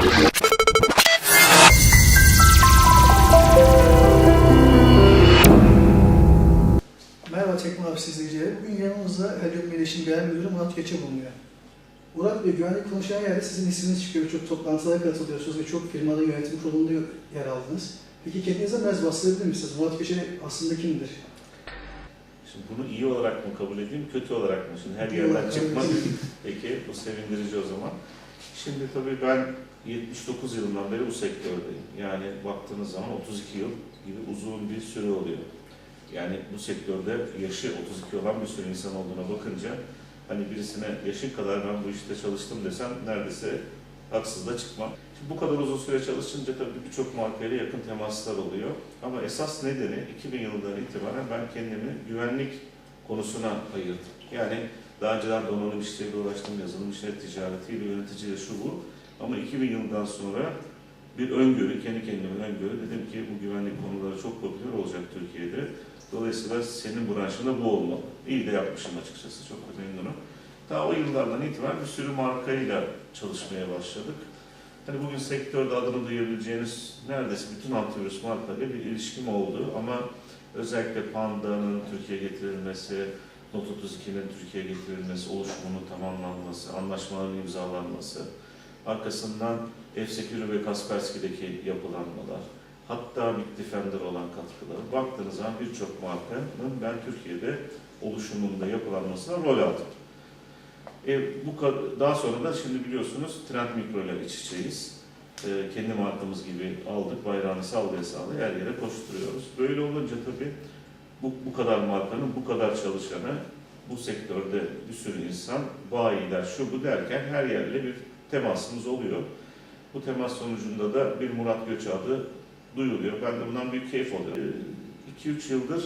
Merhaba Tekno Hapis izleyicileri. Bugün yanımızda Helyum Birleşim Genel Müdürü Murat Geçe bulunuyor. Murat Bey, güvenlik konuşan yerde sizin isminiz çıkıyor. Çok toplantılara katılıyorsunuz ve çok firmada yönetim kurulunda yer aldınız. Peki kendinize biraz bahsedebilir misiniz? Murat Geçe aslında kimdir? Şimdi bunu iyi olarak mı kabul edeyim, kötü olarak mı? Şimdi her yerden çıkmak peki bu sevindirici o zaman. Şimdi tabii ben 79 yılından beri bu sektördeyim. Yani baktığınız zaman 32 yıl gibi uzun bir süre oluyor. Yani bu sektörde yaşı 32 olan bir sürü insan olduğuna bakınca hani birisine yaşın kadar ben bu işte çalıştım desem neredeyse haksız da çıkmam. Şimdi bu kadar uzun süre çalışınca tabii birçok markayla yakın temaslar oluyor. Ama esas nedeni 2000 yılından itibaren ben kendimi güvenlik konusuna ayırdım. Yani daha önceden donanım işleriyle uğraştım, yazılım işleri, ticaretiyle, yöneticiyle şu bu. Ama 2000 yıldan sonra bir öngörü, kendi kendime öngörü dedim ki bu güvenlik konuları çok popüler olacak Türkiye'de. Dolayısıyla senin branşında bu olmalı. İyi de yapmışım açıkçası, çok memnunum. Daha o yıllardan itibaren bir sürü markayla çalışmaya başladık. Hani bugün sektörde adını duyabileceğiniz neredeyse bütün antivirüs markalarıyla bir ilişkim oldu ama özellikle Panda'nın Türkiye'ye getirilmesi, Not 32'nin Türkiye'ye getirilmesi, oluşumunun tamamlanması, anlaşmaların imzalanması, arkasından F-Secure ve Kaspersky'deki yapılanmalar, hatta Big Defender olan katkıları. Baktığınız zaman birçok markanın ben Türkiye'de oluşumunda yapılanmasına rol aldım. E, bu daha sonra da şimdi biliyorsunuz Trend Mikro ile iç içeyiz. E, kendi markamız gibi aldık, bayrağını sallaya sallaya her yere koşturuyoruz. Böyle olunca tabii bu, bu kadar markanın bu kadar çalışanı, bu sektörde bir sürü insan, bayiler, şu bu derken her yerle bir temasımız oluyor. Bu temas sonucunda da bir Murat Göç adı duyuluyor. Ben de bundan büyük keyif alıyorum. 2-3 yıldır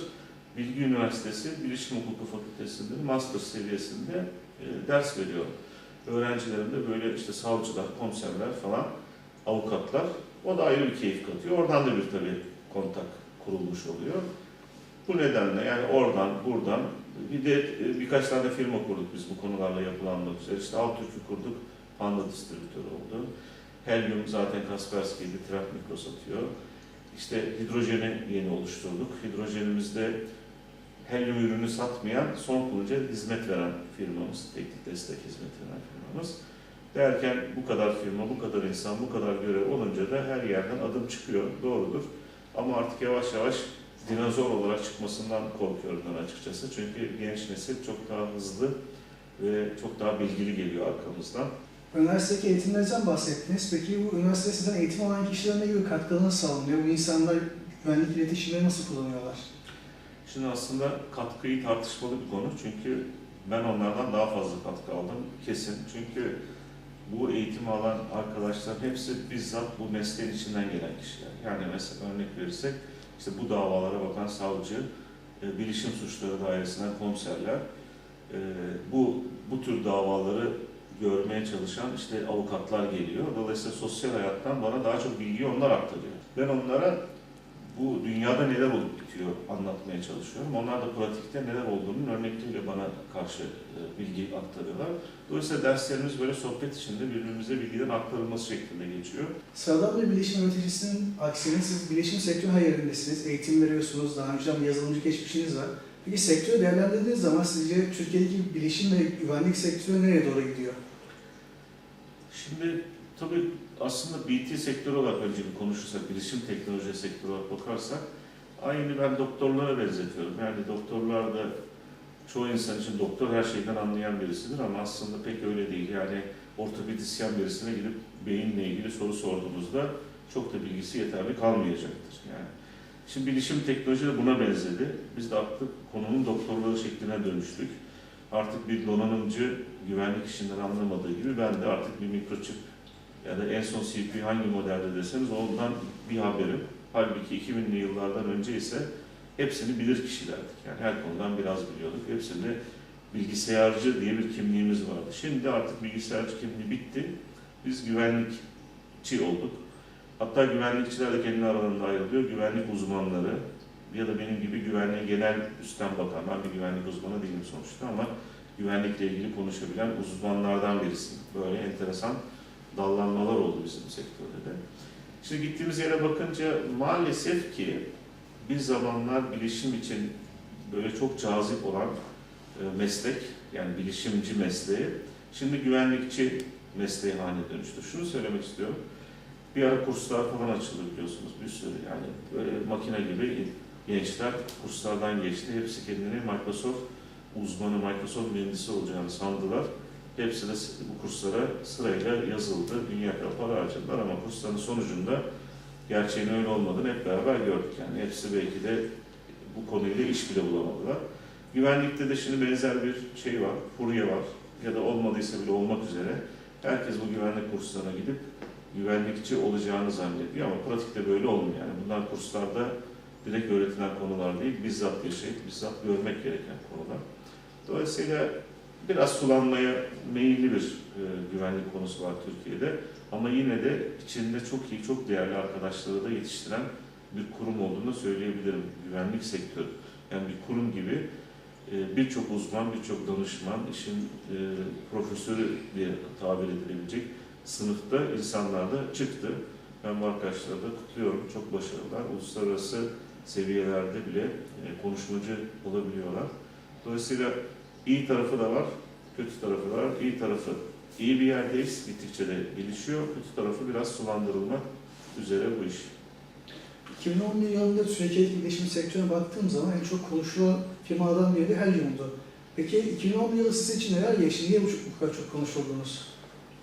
Bilgi Üniversitesi Bilişim Hukuku Fakültesi'nde master seviyesinde e, ders veriyorum. Öğrencilerim de böyle işte savcılar, komiserler falan, avukatlar. O da ayrı bir keyif katıyor. Oradan da bir tabii kontak kurulmuş oluyor. Bu nedenle yani oradan, buradan bir de e, birkaç tane firma kurduk biz bu konularla yapılanmak üzere. İşte Altürk'ü kurduk, Panda distribütörü oldu. Helyum zaten Kaspersky'di, Trend Mikro satıyor. İşte hidrojeni yeni oluşturduk. Hidrojenimizde helyum ürünü satmayan, son kullanıcıya hizmet veren firmamız, teknik destek hizmet veren firmamız. Derken bu kadar firma, bu kadar insan, bu kadar görev olunca da her yerden adım çıkıyor, doğrudur. Ama artık yavaş yavaş dinozor olarak çıkmasından korkuyorum ben açıkçası. Çünkü genç nesil çok daha hızlı ve çok daha bilgili geliyor arkamızdan. Üniversitedeki eğitimlerinizden bahsettiniz. Peki bu üniversite sizden eğitim alan kişilere ne gibi katkılarını sağlanıyor? Bu insanlar güvenlik iletişimleri nasıl kullanıyorlar? Şimdi aslında katkıyı tartışmalı bir konu çünkü ben onlardan daha fazla katkı aldım kesin. Çünkü bu eğitimi alan arkadaşlar hepsi bizzat bu mesleğin içinden gelen kişiler. Yani mesela örnek verirsek işte bu davalara bakan savcı, e, bilişim suçları dairesinden komiserler, e, bu bu tür davaları görmeye çalışan işte avukatlar geliyor. Dolayısıyla sosyal hayattan bana daha çok bilgi onlar aktarıyor. Ben onlara bu dünyada neler olup bitiyor anlatmaya çalışıyorum. Onlar da pratikte neler olduğunun örnekleriyle bana karşı e, bilgi aktarıyorlar. Dolayısıyla derslerimiz böyle sohbet içinde birbirimize bilgilerin aktarılması şeklinde geçiyor. Sıradan bir bilişim yöneticisinin aksine siz bilişim sektörü her yerindesiniz. Eğitim veriyorsunuz, daha önceden bir yazılımcı geçmişiniz var. Peki sektörü değerlendirdiğiniz zaman sizce Türkiye'deki bilişim ve güvenlik sektörü nereye doğru gidiyor? Şimdi tabii aslında BT sektörü olarak önce bir konuşursak, bilişim teknoloji sektörü olarak bakarsak aynı ben doktorlara benzetiyorum. Yani doktorlar da çoğu insan için doktor her şeyden anlayan birisidir ama aslında pek öyle değil. Yani ortopedisyen birisine gidip beyinle ilgili soru sorduğunuzda çok da bilgisi yeterli kalmayacaktır. Yani Şimdi bilişim teknoloji de buna benzedi. Biz de artık konunun doktorları şekline dönüştük. Artık bir donanımcı güvenlik işinden anlamadığı gibi ben de artık bir mikroçip ya da en son CPU hangi modelde deseniz ondan bir haberim. Halbuki 2000'li yıllardan önce ise hepsini bilir kişilerdik. Yani her konudan biraz biliyorduk. Hepsinde bilgisayarcı diye bir kimliğimiz vardı. Şimdi artık bilgisayarcı kimliği bitti. Biz güvenlikçi olduk. Hatta güvenlikçiler de kendi aralarında ayrılıyor. Güvenlik uzmanları ya da benim gibi güvenliğe genel üstten bakan, ben bir güvenlik uzmanı değilim sonuçta ama güvenlikle ilgili konuşabilen uzmanlardan birisiyim. Böyle enteresan dallanmalar oldu bizim sektörde. Şimdi gittiğimiz yere bakınca maalesef ki bir zamanlar bilişim için böyle çok cazip olan e, meslek, yani bilişimci mesleği, şimdi güvenlikçi mesleği haline dönüştü. Şunu söylemek istiyorum. Bir ara kurslar falan açıldı biliyorsunuz bir sürü yani böyle makine gibi gençler kurslardan geçti. Hepsi kendini Microsoft uzmanı, Microsoft mühendisi olacağını sandılar. Hepsi de bu kurslara sırayla yazıldı. Dünya kadar para harcadılar ama kursların sonucunda gerçeğin öyle olmadığını hep beraber gördük. Yani hepsi belki de bu konuyla iş bile bulamadılar. Güvenlikte de şimdi benzer bir şey var, furya var ya da olmadıysa bile olmak üzere. Herkes bu güvenlik kurslarına gidip güvenlikçi olacağını zannediyor ama pratikte böyle olmuyor. Yani bunlar kurslarda direkt öğretilen konular değil, bizzat yaşayıp bizzat görmek gereken konular. Dolayısıyla biraz sulanmaya meyilli bir e, güvenlik konusu var Türkiye'de. Ama yine de içinde çok iyi, çok değerli arkadaşları da yetiştiren bir kurum olduğunu söyleyebilirim. Güvenlik sektörü. Yani bir kurum gibi e, birçok uzman, birçok danışman, işin e, profesörü diye tabir edilebilecek sınıfta insanlar da çıktı. Ben bu arkadaşları da kutluyorum. Çok başarılılar. Uluslararası seviyelerde bile e, konuşmacı olabiliyorlar. Dolayısıyla iyi tarafı da var, kötü tarafı da var. İyi tarafı iyi bir yerdeyiz, gittikçe de gelişiyor. Kötü tarafı biraz sulandırılmak üzere bu iş. 2011 yılında Türkiye'deki bilişim sektörüne baktığım zaman en çok konuşulan firmalardan biri de Helium'du. Peki 2011 yılı sizin için neler geçti? Niye bu, bu kadar çok konuşuldunuz?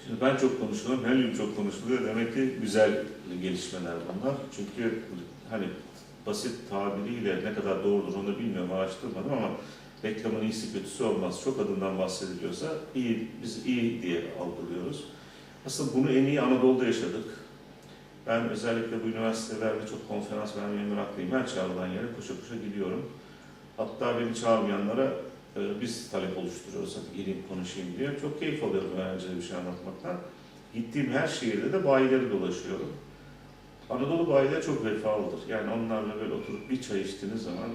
Şimdi ben çok konuşuyorum, her gün çok konuşuluyor. Demek ki güzel gelişmeler bunlar. Çünkü hani basit tabiriyle ne kadar doğrudur onu bilmiyorum, araştırmadım ama reklamın iyisi kötüsü olmaz. Çok adından bahsediliyorsa iyi, biz iyi diye algılıyoruz. Aslında bunu en iyi Anadolu'da yaşadık. Ben özellikle bu üniversitelerde çok konferans vermeye meraklıyım. Her çağrılan yere koşa koşa gidiyorum. Hatta beni çağırmayanlara e, biz talep oluşturuyoruz, hadi geleyim konuşayım diye. Çok keyif alıyorum öğrencilere bir şey anlatmaktan. Gittiğim her şehirde de bayileri dolaşıyorum. Anadolu bayileri çok vefalıdır. Yani onlarla böyle oturup bir çay içtiğiniz zaman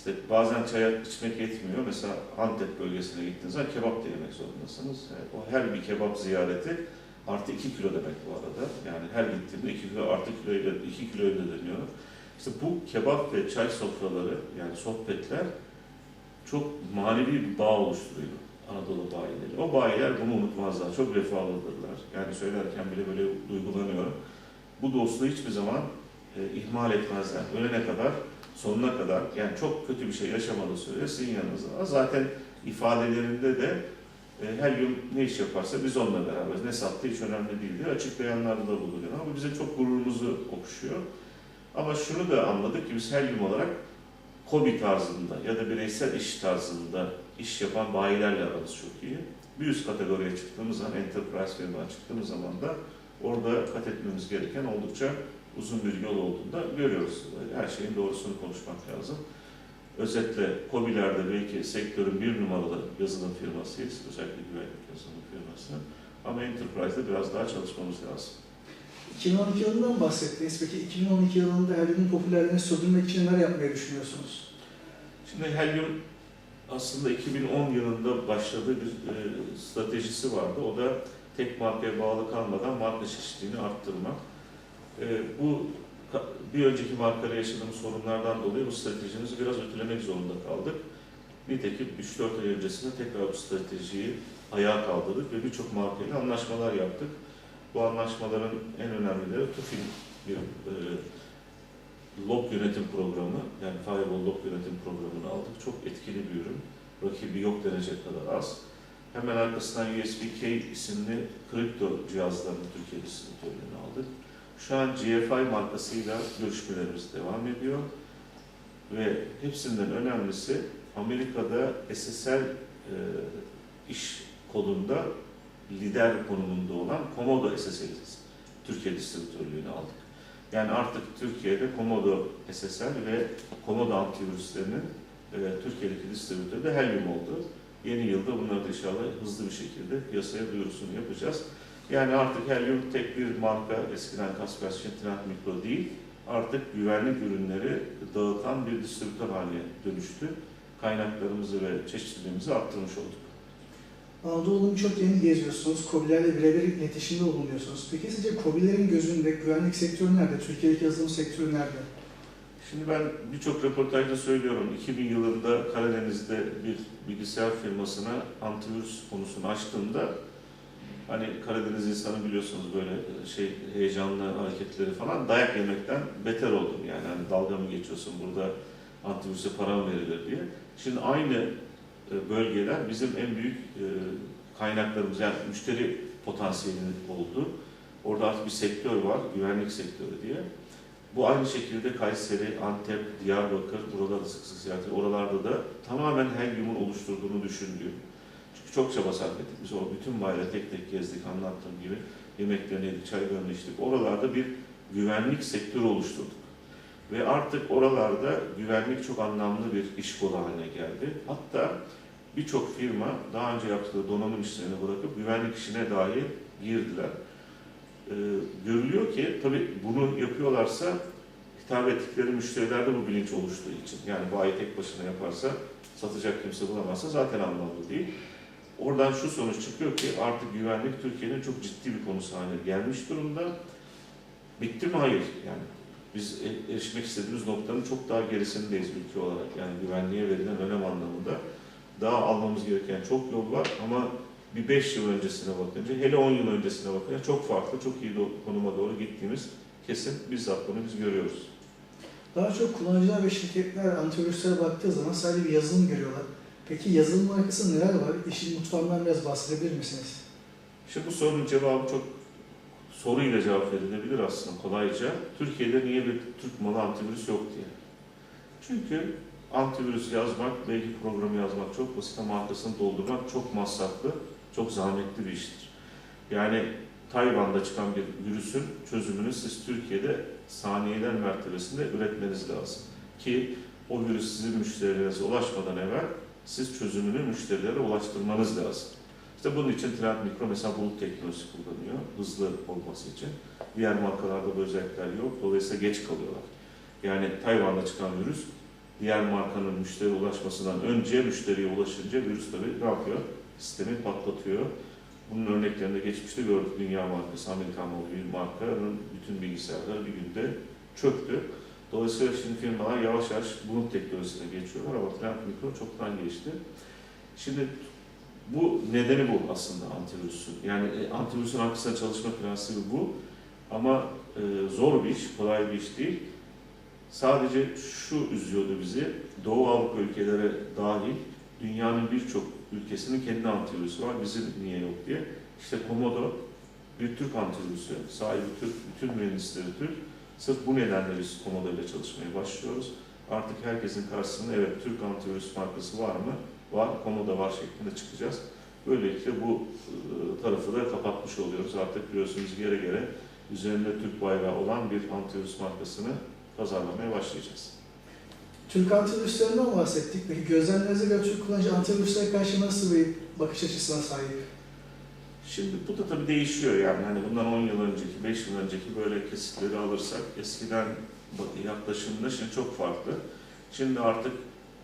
işte bazen çay içmek yetmiyor. Mesela Antep bölgesine gittiğiniz zaman kebap da yemek zorundasınız. Yani o her bir kebap ziyareti artı 2 kilo demek bu arada. Yani her gittiğimde 2 kilo artı kiloyla 2 kiloyla dönüyor. İşte bu kebap ve çay sofraları yani sohbetler çok manevi bir bağ oluşturuyor Anadolu bayileri. O bayiler bunu unutmazlar. Çok vefalıdırlar. Yani söylerken bile böyle duygulanıyorum. Bu dostluğu hiçbir zaman e, ihmal etmezler. Ölene kadar, sonuna kadar yani çok kötü bir şey yaşamadığı sürece sizin yanınızda. Zaten ifadelerinde de e, her gün ne iş yaparsa biz onunla beraberiz. Ne sattığı hiç önemli değil diye açıklayanlarda da bulunuyor. Ama bize çok gururumuzu okşuyor. Ama şunu da anladık ki biz her gün olarak kobi tarzında ya da bireysel iş tarzında iş yapan bayilerle aramız çok iyi. Bir üst kategoriye çıktığımız zaman, enterprise firmadan çıktığımız zaman da orada kat etmemiz gereken oldukça uzun bir yol olduğunu da görüyoruz. Her şeyin doğrusunu konuşmak lazım. Özetle COBİ'lerde belki sektörün bir numaralı yazılım firmasıyız. Özellikle güvenlik yazılım firması. Ama Enterprise'de biraz daha çalışmamız lazım. 2012 yılından bahsettiniz. Peki 2012 yılında Helium'un popülerliğini sürdürmek için neler yapmayı düşünüyorsunuz? Şimdi Helium aslında 2010 yılında başladığı bir e, stratejisi vardı. O da tek markaya bağlı kalmadan marka çeşitliliğini arttırmak. E, bu bir önceki markada yaşadığımız sorunlardan dolayı bu stratejimizi biraz ötelemek zorunda kaldık. Nitekim 3-4 ay öncesinde tekrar bu stratejiyi ayağa kaldırdık ve birçok markayla anlaşmalar yaptık. Bu anlaşmaların en önemlileri TUFİN bir e, log yönetim programı, yani firewall log yönetim programını aldık. Çok etkili bir ürün. Rakibi yok denecek kadar az. Hemen arkasından USB-K isimli kripto cihazlarını Türkiye distribütörlüğüne aldık. Şu an GFI markasıyla görüşmelerimiz devam ediyor. Ve hepsinden önemlisi Amerika'da SSL e, iş kolunda lider konumunda olan Komodo SSL'i Türkiye distribütörlüğüne aldık. Yani artık Türkiye'de Komodo SSL ve Komodo antivirüslerinin e, Türkiye'deki distribütörü de Helium oldu. Yeni yılda bunları da inşallah hızlı bir şekilde piyasaya duyurusunu yapacağız. Yani artık Helium tek bir marka, eskiden Kaspersky, Trend Micro değil, artık güvenlik ürünleri dağıtan bir distribütör haline dönüştü. Kaynaklarımızı ve çeşitliliğimizi arttırmış olduk. Anadolu'nun birçok yerini geziyorsunuz. COBİ'lerle birebir iletişimde bulunuyorsunuz. Peki sizce COBİ'lerin gözünde güvenlik sektörü nerede? Türkiye'deki yazılım sektörü nerede? Şimdi ben birçok röportajda söylüyorum. 2000 yılında Karadeniz'de bir bilgisayar firmasına antivirüs konusunu açtığımda hani Karadeniz insanı biliyorsunuz böyle şey heyecanlı hareketleri falan dayak yemekten beter oldum yani hani dalga mı geçiyorsun burada antivirüse para mı verilir diye. Şimdi aynı e, bölgeler bizim en büyük e, kaynaklarımız yani müşteri potansiyeli oldu. Orada artık bir sektör var, güvenlik sektörü diye. Bu aynı şekilde Kayseri, Antep, Diyarbakır, buralarda sık sık ziyaret. Oralarda da tamamen helyumun oluşturduğunu düşündüğüm. Çünkü çok çaba sarf ettik. Biz o bütün bayrağı tek tek gezdik, anlattığım gibi. Yemeklerini yedik, çaylarını içtik. Oralarda bir güvenlik sektörü oluşturduk. Ve artık oralarda güvenlik çok anlamlı bir iş kolu haline geldi. Hatta birçok firma daha önce yaptığı donanım işlerini bırakıp güvenlik işine dahi girdiler. Ee, görülüyor ki tabii bunu yapıyorlarsa hitap ettikleri müşterilerde bu bilinç oluştuğu için. Yani bayi tek başına yaparsa satacak kimse bulamazsa zaten anlamlı değil. Oradan şu sonuç çıkıyor ki artık güvenlik Türkiye'nin çok ciddi bir konusu haline gelmiş durumda. Bitti mi? Hayır. Yani biz e- erişmek istediğimiz noktanın çok daha gerisindeyiz ülke olarak. Yani güvenliğe verilen önem anlamında. Daha almamız gereken çok yol var ama bir 5 yıl öncesine bakınca, hele 10 yıl öncesine bakınca çok farklı, çok iyi konuma doğru gittiğimiz kesin. Bizzat bunu biz görüyoruz. Daha çok kullanıcılar ve şirketler antivirüslere baktığı zaman sadece bir yazılım görüyorlar. Peki yazılım arkasında neler var? İşin mutfağından biraz bahsedebilir misiniz? Şimdi bu sorunun cevabı çok soruyla cevap verilebilir aslında kolayca. Türkiye'de niye bir Türk malı antivirüs yok diye. Çünkü antivirüs yazmak, belki programı yazmak çok basit ama arkasını doldurmak çok masraflı, çok zahmetli bir iştir. Yani Tayvan'da çıkan bir virüsün çözümünü siz Türkiye'de saniyeler mertebesinde üretmeniz lazım. Ki o virüs sizin müşterilerinize ulaşmadan evvel siz çözümünü müşterilere ulaştırmanız lazım. İşte bunun için Trend Mikro mesela bulut teknolojisi kullanıyor, hızlı olması için. Diğer markalarda bu özellikler yok, dolayısıyla geç kalıyorlar. Yani Tayvan'da çıkan virüs, diğer markanın müşteriye ulaşmasından önce müşteriye ulaşınca virüs tabii ne yapıyor? Sistemi patlatıyor. Bunun örneklerini de geçmişte gördük. Dünya markası, Amerikan bir markanın bütün bilgisayarları bir günde çöktü. Dolayısıyla şimdi firmalar yavaş yavaş bulut teknolojisine geçiyorlar ama Trend Mikro çoktan geçti. Şimdi bu nedeni bu aslında antivirüsün. Yani e, antivirüsün arkasında çalışma prensibi bu. Ama e, zor bir iş, kolay bir iş değil. Sadece şu üzüyordu bizi. Doğu Avrupa ülkeleri dahil dünyanın birçok ülkesinin kendi antivirüsü var. Bizim niye yok diye. İşte Komodo bir Türk antivirüsü. Sahibi Türk, bütün mühendisleri Türk. Sırf bu nedenle Komodo ile çalışmaya başlıyoruz. Artık herkesin karşısında evet Türk antivirüs markası var mı? Var, Komodo var şeklinde çıkacağız. Böylelikle bu e, tarafı da kapatmış oluyoruz. Artık biliyorsunuz gere gere üzerinde Türk bayrağı olan bir antivirüs markasını pazarlamaya başlayacağız. Türk antivirüslerinden bahsettik. Peki gözlemlerinize göre Türk kullanıcı antivirüslere karşı nasıl bir bakış açısına sahip? Şimdi bu da tabii değişiyor yani hani bundan 10 yıl önceki, 5 yıl önceki böyle kesitleri alırsak eskiden yaklaşımda şimdi çok farklı. Şimdi artık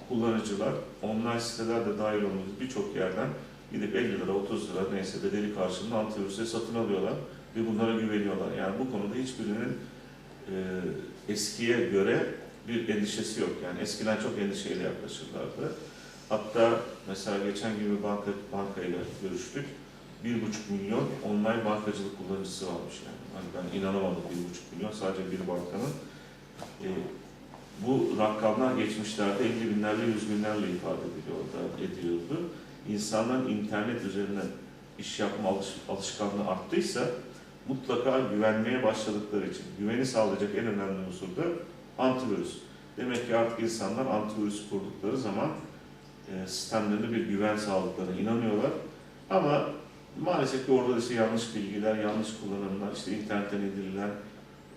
kullanıcılar online sitelerde dahil olmak birçok yerden gidip 50 lira, 30 lira neyse bedeli karşılığında antivirüsü satın alıyorlar ve bunlara güveniyorlar. Yani bu konuda hiçbirinin e, eskiye göre bir endişesi yok. Yani eskiden çok endişeyle yaklaşırlardı. Hatta mesela geçen gün bir banka, bankayla görüştük. Bir buçuk milyon online bankacılık kullanıcısı varmış yani. Hani ben inanamadım bir buçuk milyon sadece bir bankanın. E, bu rakamlar geçmişlerde 50 binlerle 100 binlerle ifade ediliyordu. ediliyordu. İnsanların internet üzerinden iş yapma alış, alışkanlığı arttıysa mutlaka güvenmeye başladıkları için güveni sağlayacak en önemli unsur da antivirüs. Demek ki artık insanlar antivirüs kurdukları zaman e, sistemlerine bir güven sağladıklarına inanıyorlar. Ama maalesef ki orada da işte yanlış bilgiler, yanlış kullanımlar, işte internetten indirilen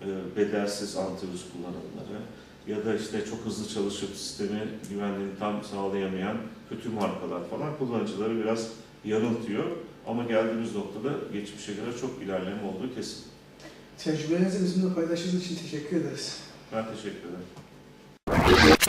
e, bedelsiz antivirüs kullanımları ya da işte çok hızlı çalışıp sistemi güvenliğini tam sağlayamayan kötü markalar falan kullanıcıları biraz yanıltıyor. Ama geldiğimiz noktada geçmişe göre çok ilerleme olduğu kesin. Tecrübelerinizi bizimle paylaştığınız için teşekkür ederiz. Ben teşekkür ederim.